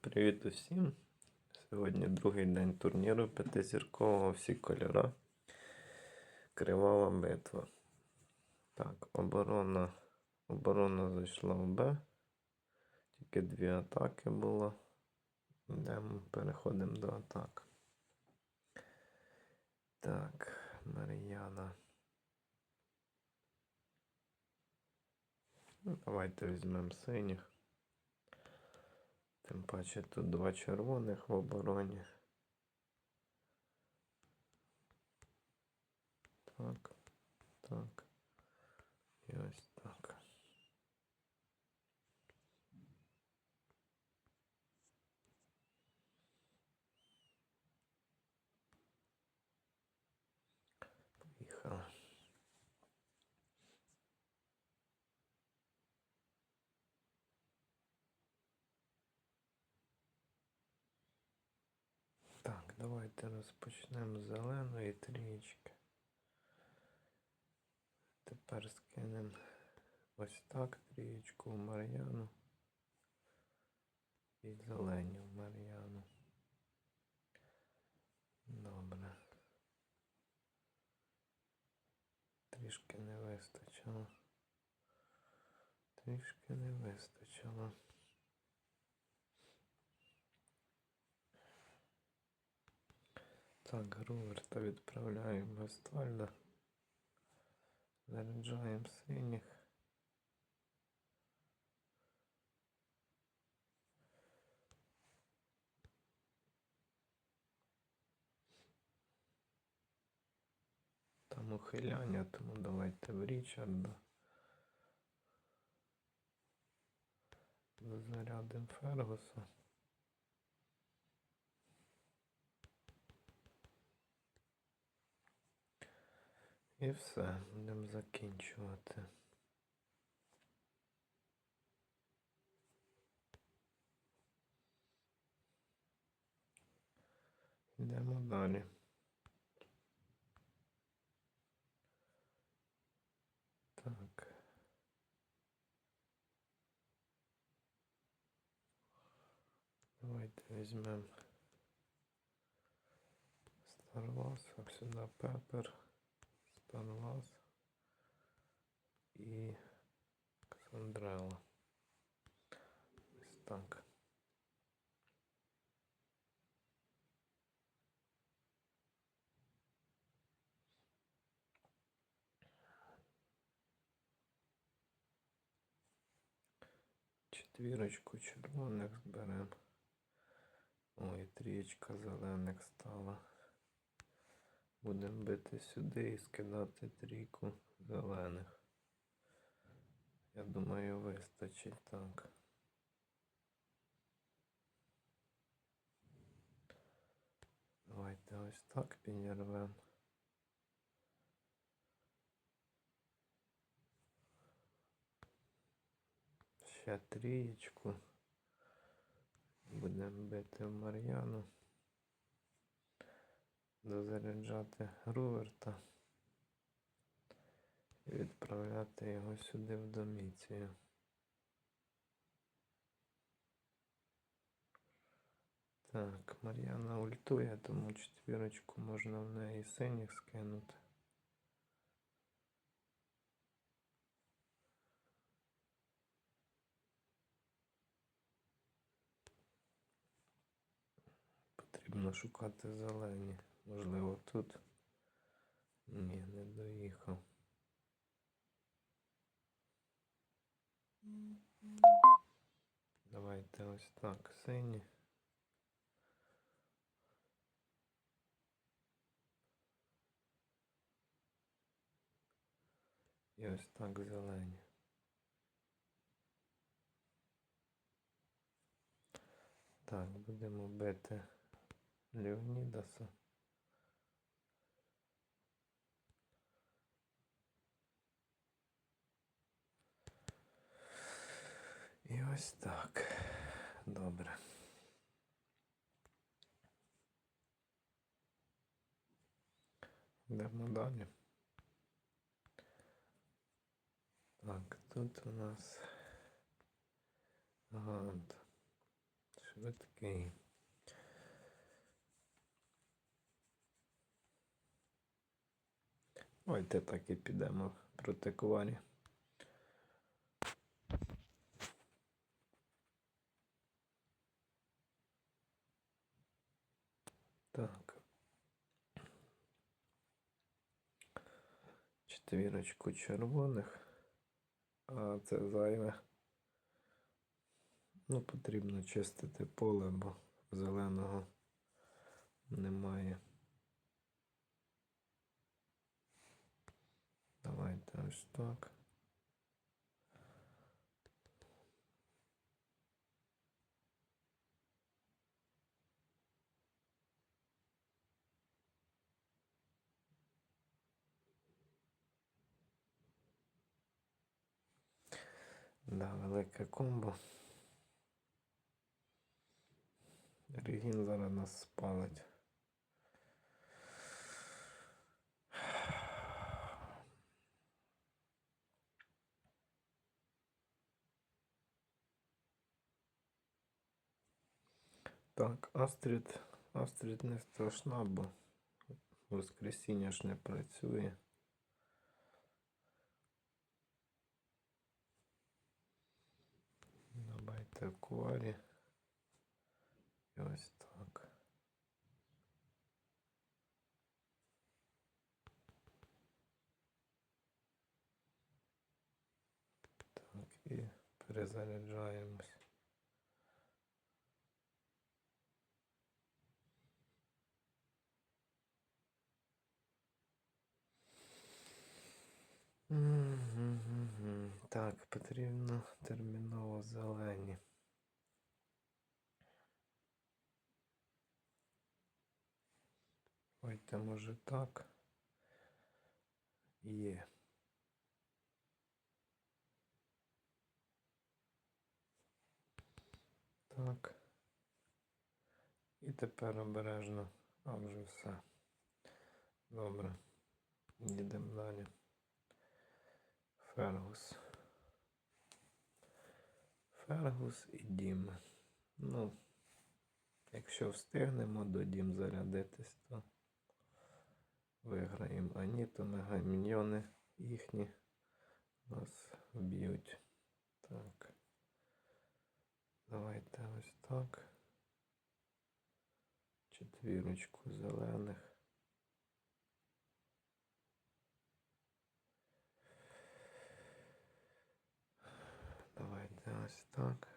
Привіт усім! Сьогодні другий день турніру п'ятизіркового, всі кольора. Кривава битва. Так, оборона. Оборона зайшла в Б. Тільки дві атаки було. Йдемо, переходимо до атак. Так, Мар'яна. Давайте візьмемо синіх. Тим паче тут два червоних в обороні. Так, так. І ось давайте розпочнемо з зеленої трієчки. Тепер скинемо ось так трієчку в Мар'яну. І зелені в Мар'яну. Добре. Трішки не вистачило. Трішки не вистачило. Так, Груверта відправляємо Вестфальда. Заряджаємо синіх. Там ухиляння, тому давайте в Річарда. Зарядимо Фергуса. І все, будемо закінчувати. Йдемо далі. Так. Давайте візьмемо Старвас, а сюди Пепер. Старвас і Ксандрела. Ось так. Четвірочку червоних зберемо. Ой, трієчка зелених стала. Будемо бити сюди і скидати трійку зелених. Я думаю, вистачить так. Давайте ось так підірвемо. Ще трієчку. Будемо бити в Мар'яну. Дозаряджати Груверта і відправляти його сюди в доміцію. Так, Мар'яна ультує, тому четвірочку можна в неї синіх скинути. Потрібно шукати зелені. Можливо, тут. Ні, не доїхав. Давайте ось так, сині. І ось так зелені. Так, будемо бити Леонідаса. І ось так. Добре. Йдемо далі. Так, тут у нас Гант. швидкий. Ой, те так і підемо проти кварі. Так. Четвірочку червоних. А це зайве. Ну, потрібно чистити поле, бо зеленого немає. Давайте ось так. Да, велике комбо. Регін зараз нас спалить. Так, Астрід. Астрід не страшна, бо воскресіння ж не працює. Давайте акварі. І ось так. Так, і перезаряджаємось. Так, потрібно терміново зелені. Давайте, може так. Є. Так. І тепер обережно. А вже все. Добре. Їдемо далі. Фергус. Фергус і Дім. Ну, якщо встигнемо до Дім зарядитись, то виграємо. А ні, то мегаміньйони їхні нас вб'ють. Так. Давайте ось так. Четвірочку зелених. Давайте ось так.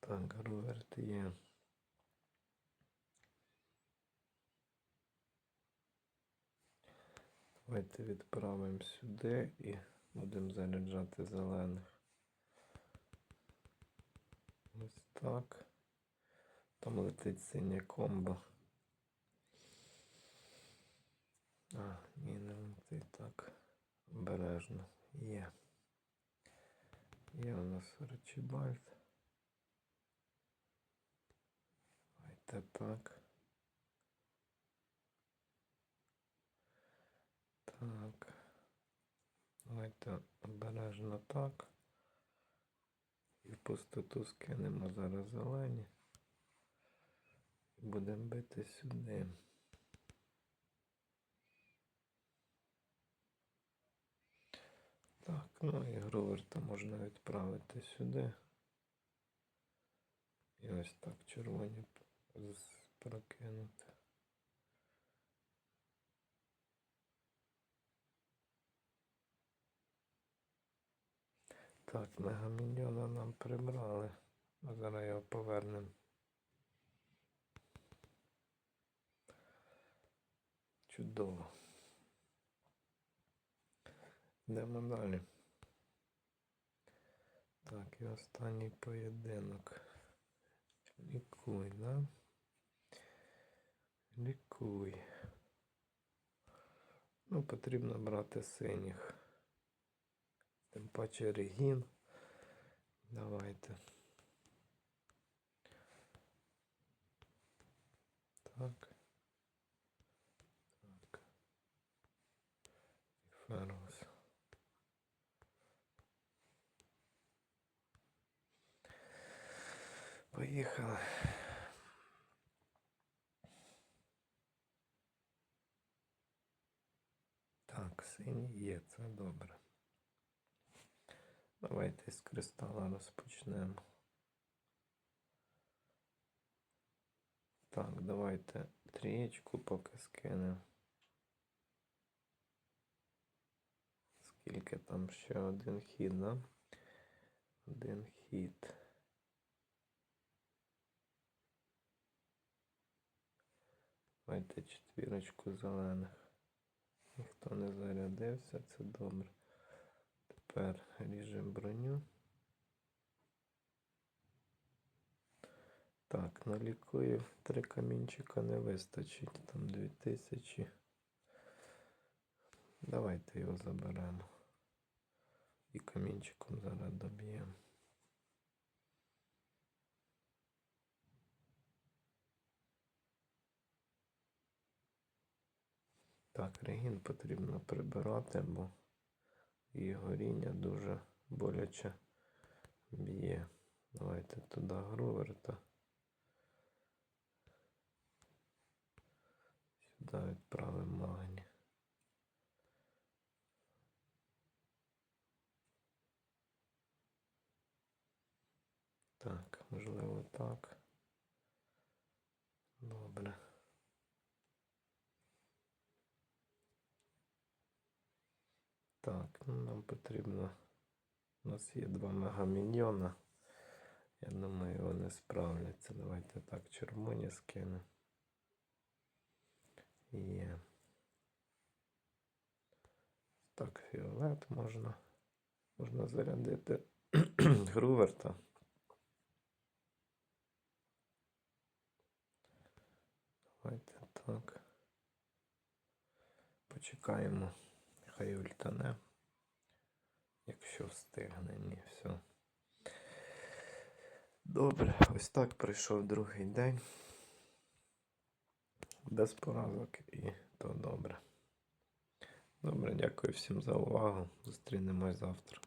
Так, Роберт є. Давайте відправимо сюди і будемо заряджати зелених. Ось так. Там летить синє комбо. А, ні, не летить так. Обережно. Є. Є у нас Арчибальд. Давайте так. Так. Давайте обережно так. І в пустоту скинемо зараз зелені. Будемо бити сюди. Так, ну і Гроверта можна відправити сюди. І ось так червоні прокинути. Так, мегаміньйона нам прибрали. А зараз його повернемо. Чудово. Йдемо далі. Так, і останній поєдинок. Лікуй, да? Лікуй. Ну, потрібно брати синіх. Тим паче регін. Давайте. Так. Так. І Фергус. Поїхали. Так, синій є, це добре. Давайте з кристала розпочнемо. Так, давайте трієчку поки скинемо. Скільки там ще один хід, да? Один хід. Давайте четвірочку зелених. Ніхто не зарядився, це добре. Тепер ріжемо броню. Так, на лікую три камінчика не вистачить, там 2000. Давайте його заберемо. І камінчиком зараз доб'ємо. Так, регін потрібно прибирати, бо і горіння дуже боляче б'є. Давайте туди груверта. Сюди відправимо магні. Так, можливо так. Добре. Так, ну нам потрібно. У нас є два мегаміньйона. Я думаю, вони справляться. Давайте так, червоні скинемо. Є. Так, фіолет можна. Можна зарядити Груверта. Давайте так. Почекаємо. Хай ультане. Якщо встигне, ні, все. Добре, ось так пройшов другий день. Без поразок і то добре. Добре, дякую всім за увагу. Зустрінемось завтра.